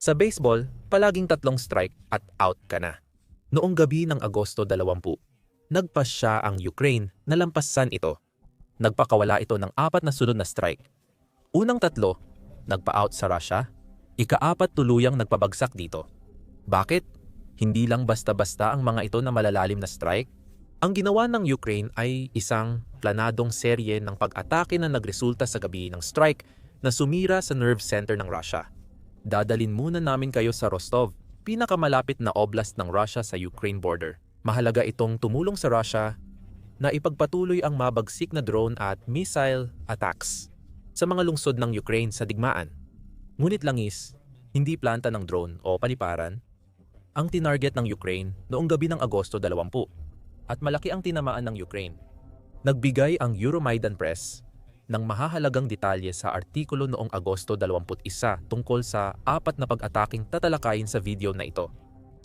Sa baseball, palaging tatlong strike at out ka na. Noong gabi ng Agosto 20, nagpas siya ang Ukraine na lampasan ito. Nagpakawala ito ng apat na sunod na strike. Unang tatlo, nagpa-out sa Russia. Ikaapat tuluyang nagpabagsak dito. Bakit? Hindi lang basta-basta ang mga ito na malalalim na strike. Ang ginawa ng Ukraine ay isang planadong serye ng pag-atake na nagresulta sa gabi ng strike na sumira sa nerve center ng Russia. Dadalin muna namin kayo sa Rostov, pinakamalapit na oblast ng Russia sa Ukraine border. Mahalaga itong tumulong sa Russia na ipagpatuloy ang mabagsik na drone at missile attacks sa mga lungsod ng Ukraine sa digmaan. Ngunit langis, hindi planta ng drone o paniparan, ang tinarget ng Ukraine noong gabi ng Agosto 20 at malaki ang tinamaan ng Ukraine. Nagbigay ang Euromaidan Press ng mahahalagang detalye sa artikulo noong Agosto 21 tungkol sa apat na pag-ataking tatalakayin sa video na ito.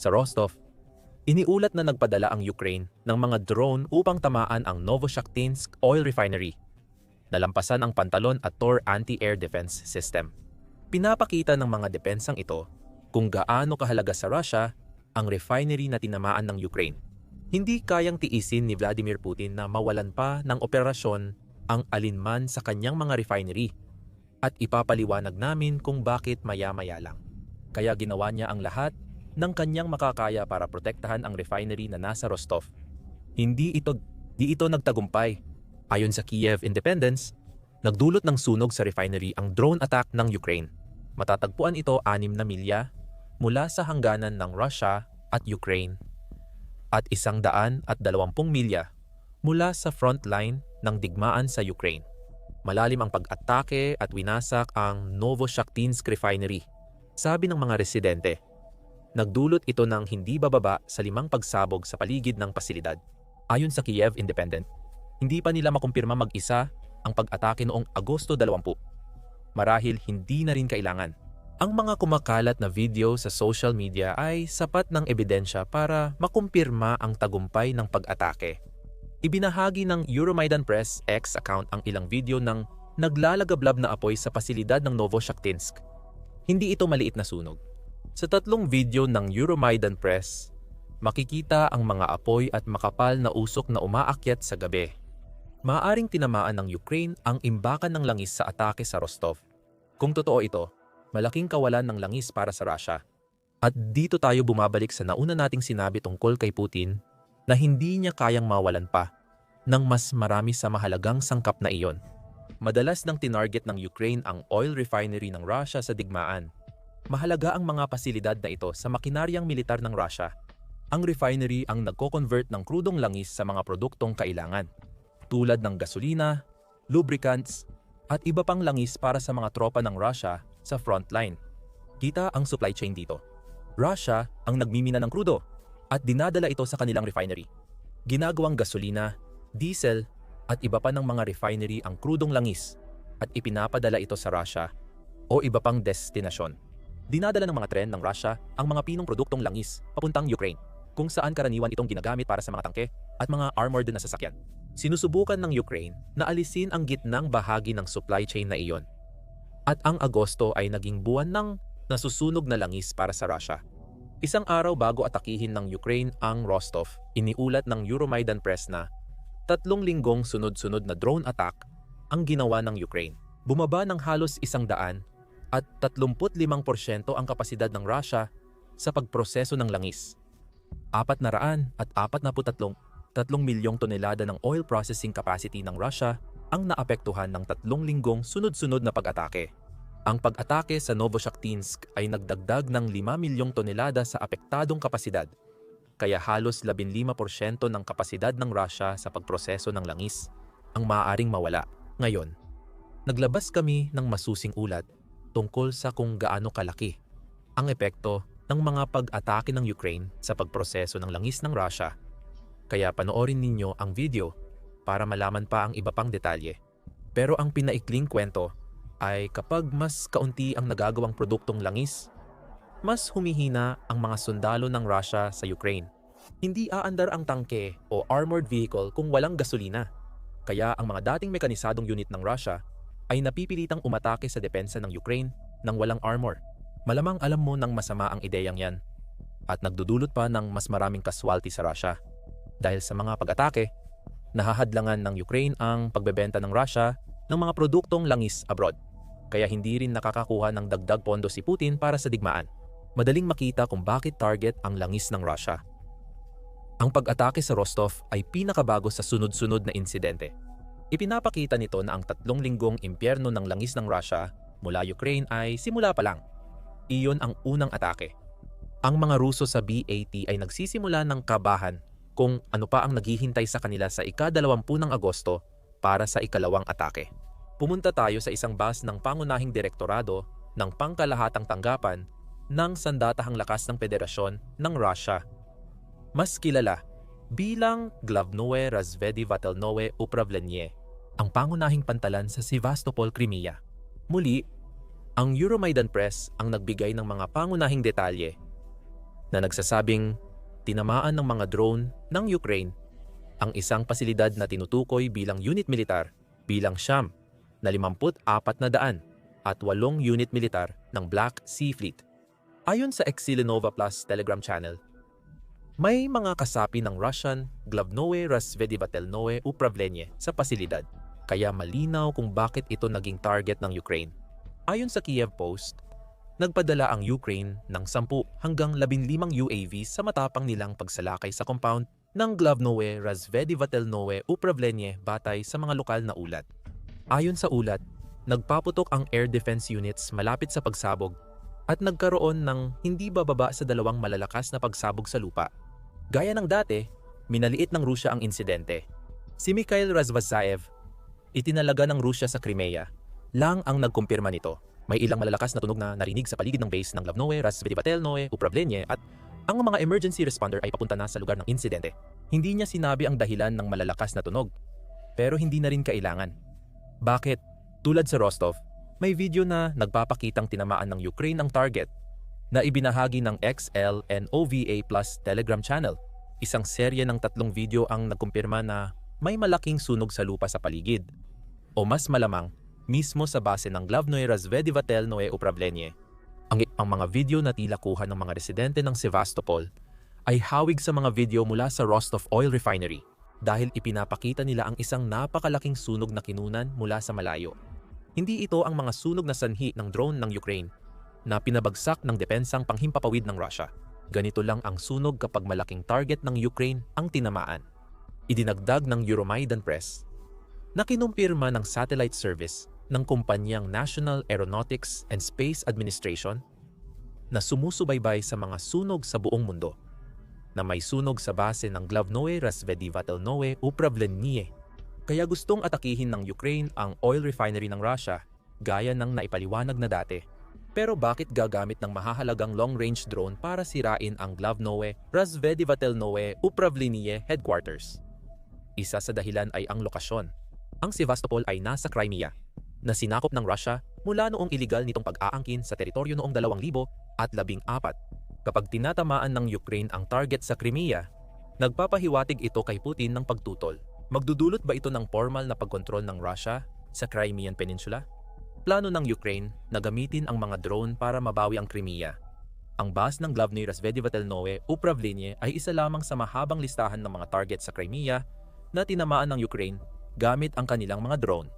Sa Rostov, iniulat na nagpadala ang Ukraine ng mga drone upang tamaan ang Novoshaktinsk Oil Refinery. Nalampasan ang pantalon at Tor anti-air defense system. Pinapakita ng mga depensang ito kung gaano kahalaga sa Russia ang refinery na tinamaan ng Ukraine. Hindi kayang tiisin ni Vladimir Putin na mawalan pa ng operasyon ang alinman sa kanyang mga refinery at ipapaliwanag namin kung bakit maya-maya lang. Kaya ginawa niya ang lahat ng kanyang makakaya para protektahan ang refinery na nasa Rostov. Hindi ito di ito nagtagumpay. Ayon sa Kiev Independence, nagdulot ng sunog sa refinery ang drone attack ng Ukraine. Matatagpuan ito 6 na milya mula sa hangganan ng Russia at Ukraine at isang daan at dalawampung milya mula sa front line ng digmaan sa Ukraine. Malalim ang pag-atake at winasak ang Novoshaktinsk refinery. Sabi ng mga residente, nagdulot ito ng hindi bababa sa limang pagsabog sa paligid ng pasilidad. Ayon sa Kiev Independent, hindi pa nila makumpirma mag-isa ang pag-atake noong Agosto 20. Marahil hindi na rin kailangan. Ang mga kumakalat na video sa social media ay sapat ng ebidensya para makumpirma ang tagumpay ng pag-atake. Ibinahagi ng Euromaidan Press X account ang ilang video ng naglalagablab na apoy sa pasilidad ng Novoshaktinsk. Hindi ito maliit na sunog. Sa tatlong video ng Euromaidan Press, makikita ang mga apoy at makapal na usok na umaakyat sa gabi. Maaring tinamaan ng Ukraine ang imbakan ng langis sa atake sa Rostov. Kung totoo ito, malaking kawalan ng langis para sa Russia. At dito tayo bumabalik sa nauna nating sinabi tungkol kay Putin na hindi niya kayang mawalan pa ng mas marami sa mahalagang sangkap na iyon. Madalas nang tinarget ng Ukraine ang oil refinery ng Russia sa digmaan. Mahalaga ang mga pasilidad na ito sa makinaryang militar ng Russia. Ang refinery ang nagko-convert ng krudong langis sa mga produktong kailangan, tulad ng gasolina, lubricants, at iba pang langis para sa mga tropa ng Russia sa front line. Kita ang supply chain dito. Russia ang nagmimina ng krudo at dinadala ito sa kanilang refinery. Ginagawang gasolina, diesel at iba pa ng mga refinery ang krudong langis at ipinapadala ito sa Russia o iba pang destinasyon. Dinadala ng mga tren ng Russia ang mga pinong produktong langis papuntang Ukraine kung saan karaniwan itong ginagamit para sa mga tangke at mga armored na sasakyan. Sinusubukan ng Ukraine na alisin ang gitnang bahagi ng supply chain na iyon. At ang Agosto ay naging buwan ng nasusunog na langis para sa Russia. Isang araw bago atakihin ng Ukraine ang Rostov, iniulat ng Euromaidan Press na tatlong linggong sunod-sunod na drone attack ang ginawa ng Ukraine. Bumaba ng halos isang daan at 35% ang kapasidad ng Russia sa pagproseso ng langis. Apat na raan at apat na putatlong 3 milyong tonelada ng oil processing capacity ng Russia ang naapektuhan ng tatlong linggong sunod-sunod na pag-atake. Ang pag-atake sa Novoshaktinsk ay nagdagdag ng 5 milyong tonelada sa apektadong kapasidad, kaya halos 15% ng kapasidad ng Russia sa pagproseso ng langis ang maaaring mawala. Ngayon, naglabas kami ng masusing ulat tungkol sa kung gaano kalaki ang epekto ng mga pag-atake ng Ukraine sa pagproseso ng langis ng Russia kaya panoorin ninyo ang video para malaman pa ang iba pang detalye. Pero ang pinaikling kwento ay kapag mas kaunti ang nagagawang produktong langis, mas humihina ang mga sundalo ng Russia sa Ukraine. Hindi aandar ang tangke o armored vehicle kung walang gasolina. Kaya ang mga dating mekanisadong unit ng Russia ay napipilitang umatake sa depensa ng Ukraine nang walang armor. Malamang alam mo ng masama ang ideyang yan at nagdudulot pa ng mas maraming kaswalti sa Russia. Dahil sa mga pag-atake, nahahadlangan ng Ukraine ang pagbebenta ng Russia ng mga produktong langis abroad. Kaya hindi rin nakakakuha ng dagdag pondo si Putin para sa digmaan. Madaling makita kung bakit target ang langis ng Russia. Ang pag-atake sa Rostov ay pinakabago sa sunod-sunod na insidente. Ipinapakita nito na ang tatlong linggong impyerno ng langis ng Russia mula Ukraine ay simula pa lang. Iyon ang unang atake. Ang mga Ruso sa BAT ay nagsisimula ng kabahan kung ano pa ang naghihintay sa kanila sa ika-20 ng Agosto para sa ikalawang atake. Pumunta tayo sa isang bus ng pangunahing direktorado ng pangkalahatang tanggapan ng Sandatahang Lakas ng Federasyon ng Russia. Mas kilala bilang Glavnoe Razvedi Vatelnoe Upravlenie, ang pangunahing pantalan sa Sevastopol, Crimea. Muli, ang Euromaidan Press ang nagbigay ng mga pangunahing detalye na nagsasabing tinamaan ng mga drone ng Ukraine ang isang pasilidad na tinutukoy bilang unit militar bilang Sham na 54 na daan at 8 unit militar ng Black Sea Fleet. Ayon sa Exilinova Plus Telegram channel, may mga kasapi ng Russian Glavnoe Razvedivatelnoe Upravlenie sa pasilidad, kaya malinaw kung bakit ito naging target ng Ukraine. Ayon sa Kiev Post, nagpadala ang Ukraine ng 10 hanggang 15 UAV sa matapang nilang pagsalakay sa compound ng Glavnoe Razvedivatelnoe Upravlenie batay sa mga lokal na ulat. Ayon sa ulat, nagpaputok ang air defense units malapit sa pagsabog at nagkaroon ng hindi bababa sa dalawang malalakas na pagsabog sa lupa. Gaya ng dati, minaliit ng Rusya ang insidente. Si Mikhail Razvazaev, itinalaga ng Rusya sa Crimea, lang ang nagkumpirma nito. May ilang malalakas na tunog na narinig sa paligid ng base ng Glavnoe, Razvedivatelnoe, Upravlenie at ang mga emergency responder ay papunta na sa lugar ng insidente. Hindi niya sinabi ang dahilan ng malalakas na tunog, pero hindi na rin kailangan. Bakit? Tulad sa Rostov, may video na nagpapakitang tinamaan ng Ukraine ang target na ibinahagi ng XL and OVA Plus Telegram channel. Isang serye ng tatlong video ang nagkumpirma na may malaking sunog sa lupa sa paligid. O mas malamang, mismo sa base ng Glavnoe Razvedivatelnoe Upravlenie. Ang, ang mga video na tila kuha ng mga residente ng Sevastopol ay hawig sa mga video mula sa Rostov Oil Refinery dahil ipinapakita nila ang isang napakalaking sunog na kinunan mula sa malayo. Hindi ito ang mga sunog na sanhi ng drone ng Ukraine na pinabagsak ng depensang panghimpapawid ng Russia. Ganito lang ang sunog kapag malaking target ng Ukraine ang tinamaan. Idinagdag ng Euromaidan Press na kinumpirma ng satellite service ng kumpanyang National Aeronautics and Space Administration na sumusubaybay sa mga sunog sa buong mundo na may sunog sa base ng Glavnoe Razvedivatelnoe Upravlenie kaya gustong atakihin ng Ukraine ang oil refinery ng Russia gaya ng naipaliwanag na dati. Pero bakit gagamit ng mahahalagang long-range drone para sirain ang Glavnoe Razvedivatelnoe Upravlenie headquarters? Isa sa dahilan ay ang lokasyon. Ang Sevastopol ay nasa Crimea, na sinakop ng Russia mula noong iligal nitong pag-aangkin sa teritoryo noong 2014. Kapag tinatamaan ng Ukraine ang target sa Crimea, nagpapahiwatig ito kay Putin ng pagtutol. Magdudulot ba ito ng formal na pagkontrol ng Russia sa Crimean Peninsula? Plano ng Ukraine na gamitin ang mga drone para mabawi ang Crimea. Ang base ng Glavny Razvedivatelnoe Upravlenie ay isa lamang sa mahabang listahan ng mga target sa Crimea na tinamaan ng Ukraine gamit ang kanilang mga drone.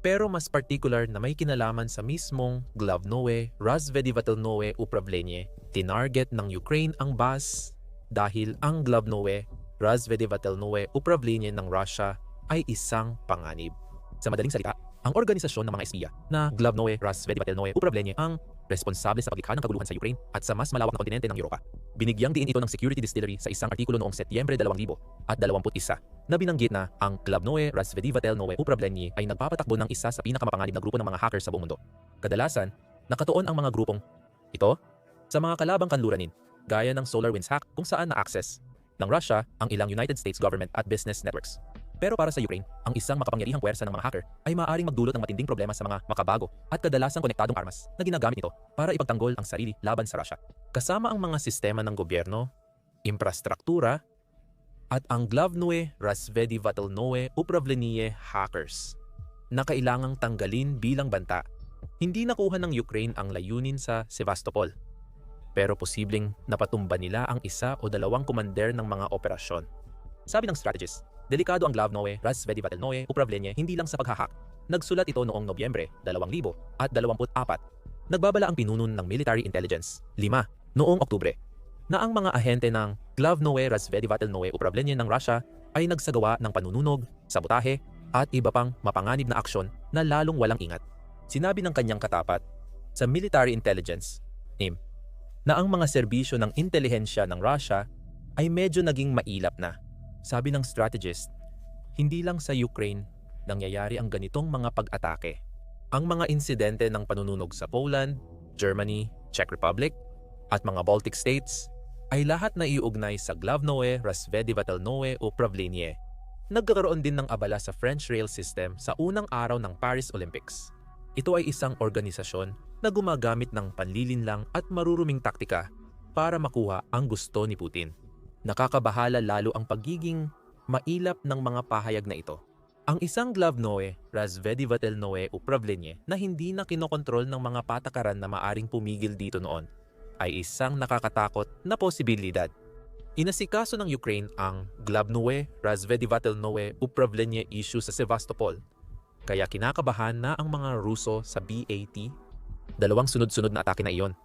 Pero mas particular na may kinalaman sa mismong Glavnoe Razvedivatelnoe Upravlenie, tinarget ng Ukraine ang base dahil ang Glavnoe Razvedivatelnoe Upravlenie ng Russia ay isang panganib. Sa madaling salita, ang organisasyon ng mga espiya na Glavnoe Razvedivatelnoe Upravlenie ang responsable sa paglikha ng kaguluhan sa Ukraine at sa mas malawak na kontinente ng Europa. Binigyang diin ito ng Security Distillery sa isang artikulo noong Setyembre 2000 at 21 na binanggit na ang Glavnoe Razvedivatelnoe Upravlenie ay nagpapatakbo ng isa sa pinakamapanganib na grupo ng mga hackers sa buong mundo. Kadalasan, nakatuon ang mga grupong ito sa mga kalabang kanluranin gaya ng SolarWinds hack kung saan na-access ng Russia ang ilang United States government at business networks. Pero para sa Ukraine, ang isang makapangyarihang puwersa ng mga hacker ay maaaring magdulot ng matinding problema sa mga makabago at kadalasang konektadong armas na ginagamit nito para ipagtanggol ang sarili laban sa Russia. Kasama ang mga sistema ng gobyerno, infrastruktura, at ang Glavnoe Razvedivatelnoe Upravlenie hackers na kailangang tanggalin bilang banta Hindi nakuha ng Ukraine ang layunin sa Sevastopol. Pero posibleng napatumba nila ang isa o dalawang komander ng mga operasyon. Sabi ng strategist, delikado ang Glavnoe, Razvedivatelnoe, Upravlenie hindi lang sa paghahak. Nagsulat ito noong Nobyembre 2024. Nagbabala ang pinunon ng military intelligence, 5, noong Oktubre, na ang mga ahente ng Glavnoe, Razvedivatelnoe, Upravlenie ng Russia ay nagsagawa ng panununog, sabotahe, at iba pang mapanganib na aksyon na lalong walang ingat. Sinabi ng kanyang katapat sa military intelligence, NIM, na ang mga serbisyo ng intelihensya ng Russia ay medyo naging mailap na. Sabi ng strategist, hindi lang sa Ukraine nangyayari ang ganitong mga pag-atake. Ang mga insidente ng panununog sa Poland, Germany, Czech Republic, at mga Baltic states ay lahat na iugnay sa Glavnoe, Razvedivatelnoe o Pravlenie. Nagkakaroon din ng abala sa French rail system sa unang araw ng Paris Olympics. Ito ay isang organisasyon na gumagamit ng panlilinlang at maruruming taktika para makuha ang gusto ni Putin. Nakakabahala lalo ang pagiging mailap ng mga pahayag na ito. Ang isang Glavnoe, Razvedivatelnoe Upravlenie na hindi na kinokontrol ng mga patakaran na maaring pumigil dito noon ay isang nakakatakot na posibilidad. Inasikaso ng Ukraine ang Glavnoe, Razvedivatelnoe Upravlenie issue sa Sevastopol kaya kinakabahan na ang mga Ruso sa BAT dalawang sunod-sunod na atake na iyon.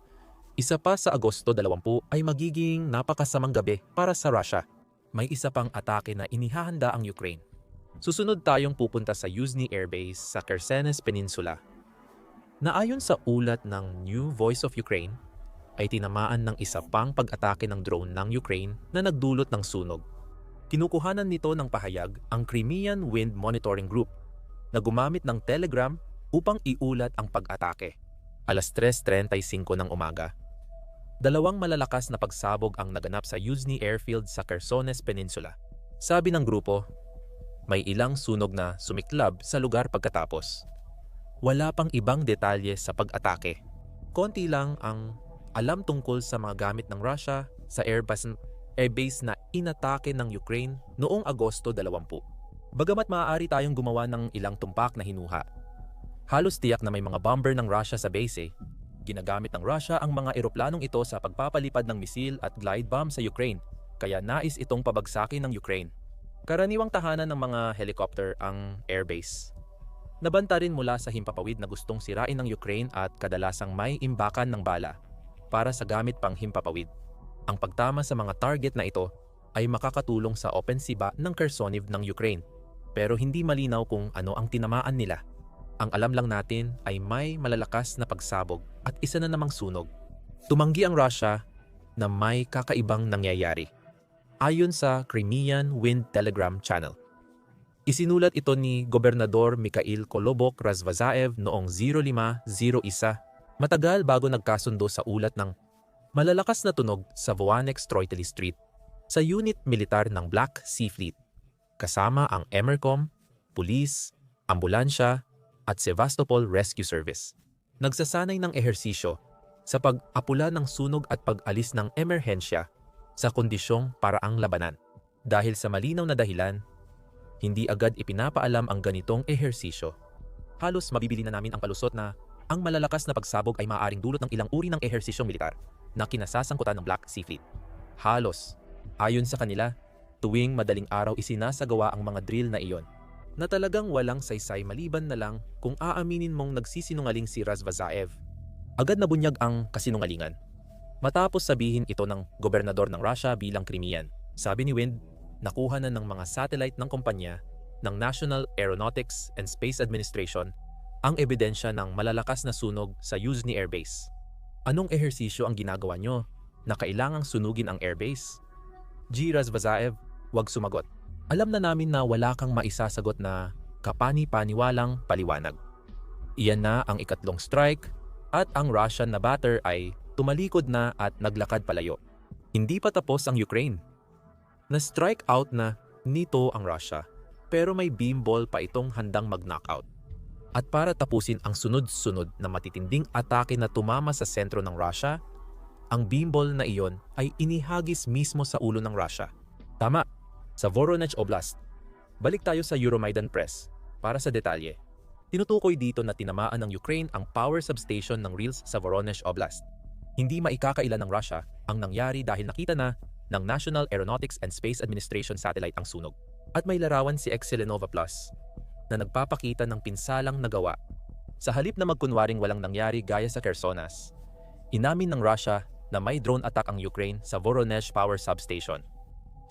Isa pa sa Agosto 20 ay magiging napakasamang gabi para sa Russia. May isa pang atake na inihahanda ang Ukraine. Susunod tayong pupunta sa Yuzhny Air Base sa Khersones Peninsula. Na ayon sa ulat ng New Voice of Ukraine, ay tinamaan ng isa pang pag-atake ng drone ng Ukraine na nagdulot ng sunog. Kinukuhanan nito ng pahayag ang Crimean Wind Monitoring Group na gumamit ng Telegram upang iulat ang pag-atake alas 3.35 ng umaga. Dalawang malalakas na pagsabog ang naganap sa Yuzhny Airfield sa Khersones Peninsula. Sabi ng grupo, may ilang sunog na sumiklab sa lugar pagkatapos. Wala pang ibang detalye sa pag-atake. Konti lang ang alam tungkol sa mga gamit ng Russia sa airbase, airbase na inatake ng Ukraine noong Agosto 20. Bagamat maaari tayong gumawa ng ilang tumpak na hinuha, Halos tiyak na may mga bomber ng Russia sa base eh. Ginagamit ng Russia ang mga eroplanong ito sa pagpapalipad ng misil at glide bomb sa Ukraine, kaya nais itong pabagsakin ng Ukraine. Karaniwang tahanan ng mga helicopter ang airbase. Nabanta rin mula sa himpapawid na gustong sirain ng Ukraine at kadalasang may imbakan ng bala para sa gamit pang himpapawid. Ang pagtama sa mga target na ito ay makakatulong sa opensiba ng Khersoniv ng Ukraine pero hindi malinaw kung ano ang tinamaan nila. Ang alam lang natin ay may malalakas na pagsabog at isa na namang sunog. Tumanggi ang Russia na may kakaibang nangyayari. Ayon sa Crimean Wind Telegram Channel. Isinulat ito ni Gobernador Mikhail Kolobok Razvazaev noong 0501 matagal bago nagkasundo sa ulat ng malalakas na tunog sa Voanex Troitely Street sa unit militar ng Black Sea Fleet kasama ang Emercom, pulis, ambulansya at Sevastopol Rescue Service. Nagsasanay ng ehersisyo sa pag-apula ng sunog at pag-alis ng emerhensya sa kondisyong paraang labanan. Dahil sa malinaw na dahilan, hindi agad ipinapaalam ang ganitong ehersisyo. Halos mabibili na namin ang palusot na ang malalakas na pagsabog ay maaaring dulot ng ilang uri ng ehersisyong militar na kinasasangkutan ng Black Sea Fleet. Halos, ayon sa kanila, tuwing madaling araw isinasagawa ang mga drill na iyon na talagang walang saysay maliban na lang kung aaminin mong nagsisinungaling si Razvazaev. Agad na bunyag ang kasinungalingan. Matapos sabihin ito ng gobernador ng Russia bilang Crimean, sabi ni Wind, nakuha na ng mga satellite ng kumpanya ng National Aeronautics and Space Administration ang ebidensya ng malalakas na sunog sa Yuzhny Air Base. Anong ehersisyo ang ginagawa nyo na kailangang sunugin ang airbase? G. Razvazaev, wag sumagot. Alam na namin na wala kang maisasagot na kapani-paniwalang paliwanag. Iyan na ang ikatlong strike at ang Russian na batter ay tumalikod na at naglakad palayo. Hindi pa tapos ang Ukraine. Na-strike out na nito ang Russia pero may beamball pa itong handang mag-knockout. At para tapusin ang sunod-sunod na matitinding atake na tumama sa sentro ng Russia, ang beamball na iyon ay inihagis mismo sa ulo ng Russia. Tama, sa Voronezh Oblast. Balik tayo sa Euromaidan Press para sa detalye. Tinutukoy dito na tinamaan ng Ukraine ang power substation ng Reels sa Voronezh Oblast. Hindi maikakaila ng Russia ang nangyari dahil nakita na ng National Aeronautics and Space Administration satellite ang sunog. At may larawan si Excelenova Plus na nagpapakita ng pinsalang nagawa. Sa halip na magkunwaring walang nangyari gaya sa Khersonas, inamin ng Russia na may drone attack ang Ukraine sa Voronezh Power Substation.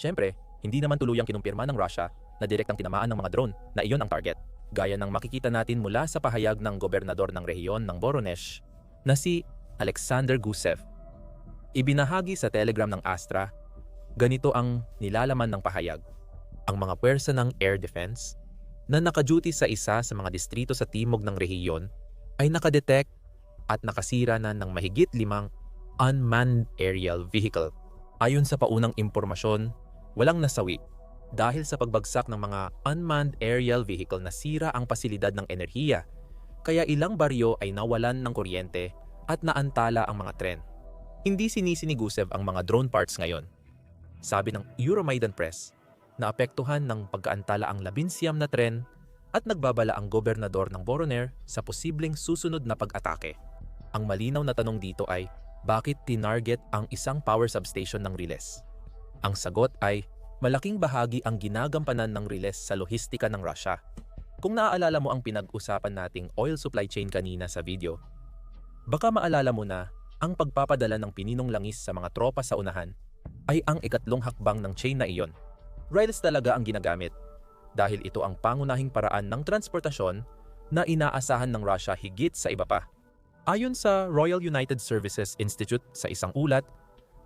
Siyempre, hindi naman tuluyang kinumpirma ng Russia na direktang tinamaan ng mga drone na iyon ang target. Gaya ng makikita natin mula sa pahayag ng gobernador ng rehiyon ng Voronezh na si Alexander Gusev. Ibinahagi sa telegram ng Astra, ganito ang nilalaman ng pahayag. Ang mga pwersa ng air defense na nakaduty sa isa sa mga distrito sa timog ng rehiyon ay nakadetect at nakasira na ng mahigit limang unmanned aerial vehicle. Ayon sa paunang impormasyon, walang nasawi dahil sa pagbagsak ng mga unmanned aerial vehicle nasira ang pasilidad ng enerhiya kaya ilang baryo ay nawalan ng kuryente at naantala ang mga tren. Hindi sinisi ni Gusev ang mga drone parts ngayon. Sabi ng Euromaidan Press, naapektuhan ng pagkaantala ang labinsyam na tren at nagbabala ang gobernador ng Voronezh sa posibleng susunod na pag-atake. Ang malinaw na tanong dito ay, bakit tinarget ang isang power substation ng Riles? Ang sagot ay, malaking bahagi ang ginagampanan ng Riles sa lohistika ng Russia. Kung naaalala mo ang pinag-usapan nating oil supply chain kanina sa video, baka maalala mo na ang pagpapadala ng pininong langis sa mga tropa sa unahan ay ang ikatlong hakbang ng chain na iyon. Rails talaga ang ginagamit dahil ito ang pangunahing paraan ng transportasyon na inaasahan ng Russia higit sa iba pa. Ayon sa Royal United Services Institute sa isang ulat,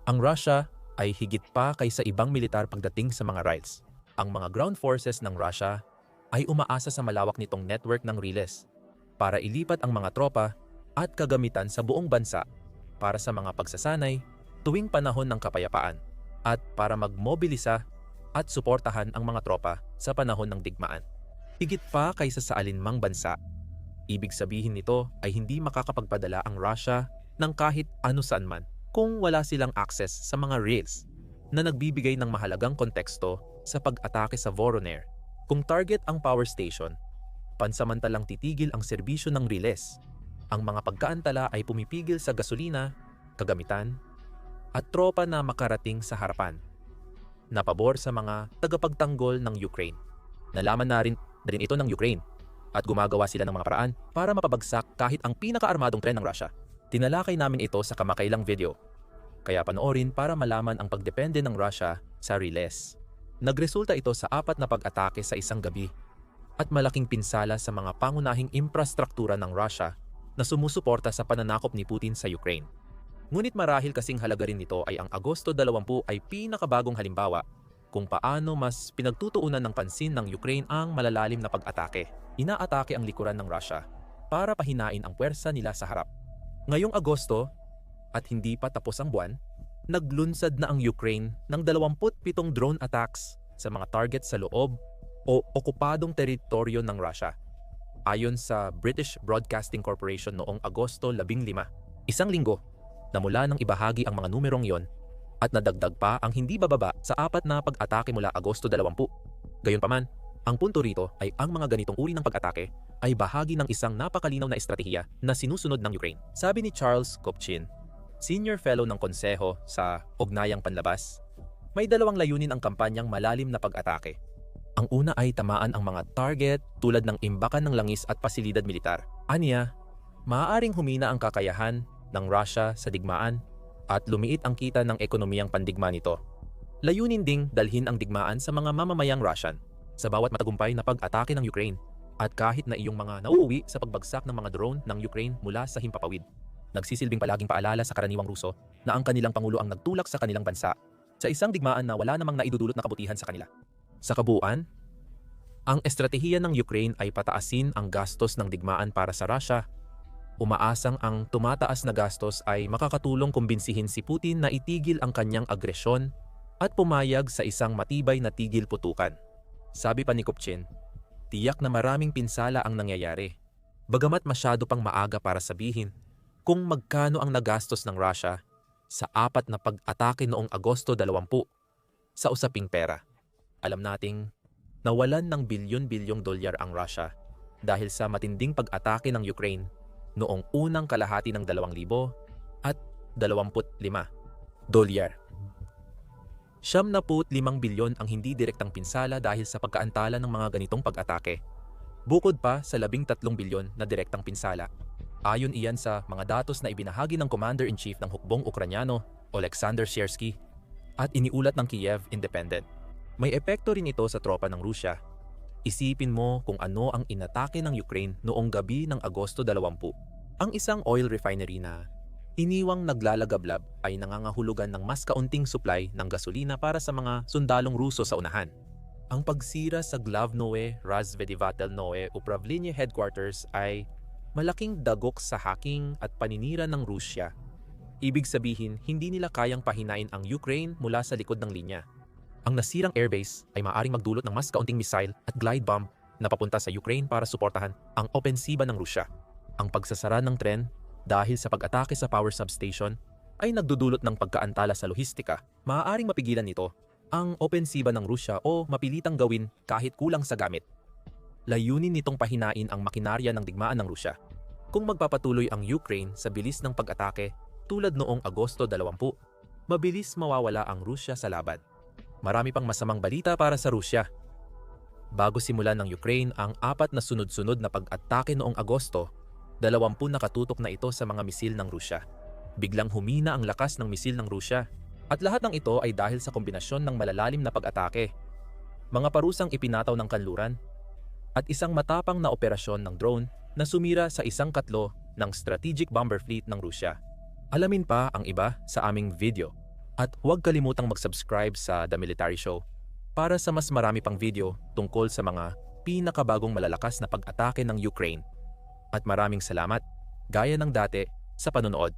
ang Russia ay higit pa kaysa ibang militar pagdating sa mga rails. Ang mga ground forces ng Russia ay umaasa sa malawak nitong network ng riles para ilipat ang mga tropa at kagamitan sa buong bansa para sa mga pagsasanay tuwing panahon ng kapayapaan at para magmobilisa at suportahan ang mga tropa sa panahon ng digmaan. Higit pa kaysa sa alinmang bansa, ibig sabihin nito ay hindi makakapagpadala ang Russia ng kahit ano saan man kung wala silang access sa mga rails na nagbibigay ng mahalagang konteksto sa pag-atake sa Voronezh. Kung target ang power station, pansamantalang titigil ang serbisyo ng riles ang mga pagkaantala ay pumipigil sa gasolina, kagamitan, at tropa na makarating sa harapan. Napabor sa mga tagapagtanggol ng Ukraine. Nalaman na rin, na rin ito ng Ukraine at gumagawa sila ng mga paraan para mapabagsak kahit ang pinakaarmadong tren ng Russia. Tinalakay namin ito sa kamakailang video. Kaya panoorin para malaman ang pagdepende ng Russia sa riles. Nagresulta ito sa apat na pag-atake sa isang gabi at malaking pinsala sa mga pangunahing infrastruktura ng Russia na sumusuporta sa pananakop ni Putin sa Ukraine. Ngunit marahil kasing halaga rin nito ay ang Agosto 20 ay pinakabagong halimbawa kung paano mas pinagtutuunan ng pansin ng Ukraine ang malalalim na pag-atake. Inaatake ang likuran ng Russia para pahinain ang puwersa nila sa harap. Ngayong Agosto, at hindi pa tapos ang buwan, naglunsad na ang Ukraine ng 27 drone attacks sa mga target sa loob o okupadong teritoryo ng Russia ayon sa British Broadcasting Corporation noong Agosto 15. Isang linggo na mula nang ibahagi ang mga numerong yon at nadagdag pa ang hindi bababa sa apat na pag-atake mula Agosto 20. Gayunpaman, ang punto rito ay ang mga ganitong uri ng pag-atake ay bahagi ng isang napakalinaw na estratehiya na sinusunod ng Ukraine. Sabi ni Charles Kopchin, senior fellow ng konseho sa Ognayang Panlabas, may dalawang layunin ang kampanyang malalim na pag-atake ang una ay tamaan ang mga target tulad ng imbakan ng langis at pasilidad militar. Aniya, maaaring humina ang kakayahan ng Russia sa digmaan at lumiit ang kita ng ekonomiyang pandigma nito. Layunin ding dalhin ang digmaan sa mga mamamayang Russian sa bawat matagumpay na pag-atake ng Ukraine at kahit na iyong mga nauuwi sa pagbagsak ng mga drone ng Ukraine mula sa himpapawid. Nagsisilbing palaging paalala sa karaniwang Ruso na ang kanilang pangulo ang nagtulak sa kanilang bansa sa isang digmaan na wala namang naidudulot na kabutihan sa kanila. Sa kabuuan, ang estratehiya ng Ukraine ay pataasin ang gastos ng digmaan para sa Russia. Umaasang ang tumataas na gastos ay makakatulong kumbinsihin si Putin na itigil ang kanyang agresyon at pumayag sa isang matibay na tigil putukan. Sabi pa ni Kupchin, tiyak na maraming pinsala ang nangyayari. Bagamat masyado pang maaga para sabihin kung magkano ang nagastos ng Russia sa apat na pag-atake noong Agosto 20 sa usaping pera alam nating nawalan ng bilyon-bilyong dolyar ang Russia dahil sa matinding pag-atake ng Ukraine noong unang kalahati ng 2000 at 25 dolyar. Siyam na bilyon ang hindi direktang pinsala dahil sa pagkaantala ng mga ganitong pag-atake. Bukod pa sa 13 bilyon na direktang pinsala. Ayon iyan sa mga datos na ibinahagi ng Commander-in-Chief ng Hukbong Ukranyano, Oleksandr Siersky, at iniulat ng Kiev Independent. May epekto rin ito sa tropa ng Rusya. Isipin mo kung ano ang inatake ng Ukraine noong gabi ng Agosto 20. Ang isang oil refinery na iniwang naglalagablab ay nangangahulugan ng mas kaunting supply ng gasolina para sa mga sundalong Ruso sa unahan. Ang pagsira sa Glavnoe Razvedivatel-Noe Upravlinie Headquarters ay malaking dagok sa hacking at paninira ng Rusya. Ibig sabihin, hindi nila kayang pahinain ang Ukraine mula sa likod ng linya. Ang nasirang airbase ay maaaring magdulot ng mas kaunting missile at glide bomb na papunta sa Ukraine para suportahan ang opensiba ng Rusya. Ang pagsasara ng tren dahil sa pag-atake sa power substation ay nagdudulot ng pagkaantala sa lohistika. Maaaring mapigilan nito ang opensiba ng Rusya o mapilitang gawin kahit kulang sa gamit. Layunin nitong pahinain ang makinarya ng digmaan ng Rusya. Kung magpapatuloy ang Ukraine sa bilis ng pag-atake tulad noong Agosto 20, mabilis mawawala ang Rusya sa laban. Marami pang masamang balita para sa Rusya. Bago simulan ng Ukraine ang apat na sunod-sunod na pag-atake noong Agosto, 20 nakatutok na ito sa mga misil ng Rusya. Biglang humina ang lakas ng misil ng Rusya. At lahat ng ito ay dahil sa kombinasyon ng malalalim na pag-atake, mga parusang ipinataw ng kanluran, at isang matapang na operasyon ng drone na sumira sa isang katlo ng strategic bomber fleet ng Rusya. Alamin pa ang iba sa aming video. At huwag kalimutang mag-subscribe sa The Military Show para sa mas marami pang video tungkol sa mga pinakabagong malalakas na pag-atake ng Ukraine. At maraming salamat, gaya ng dati, sa panonood.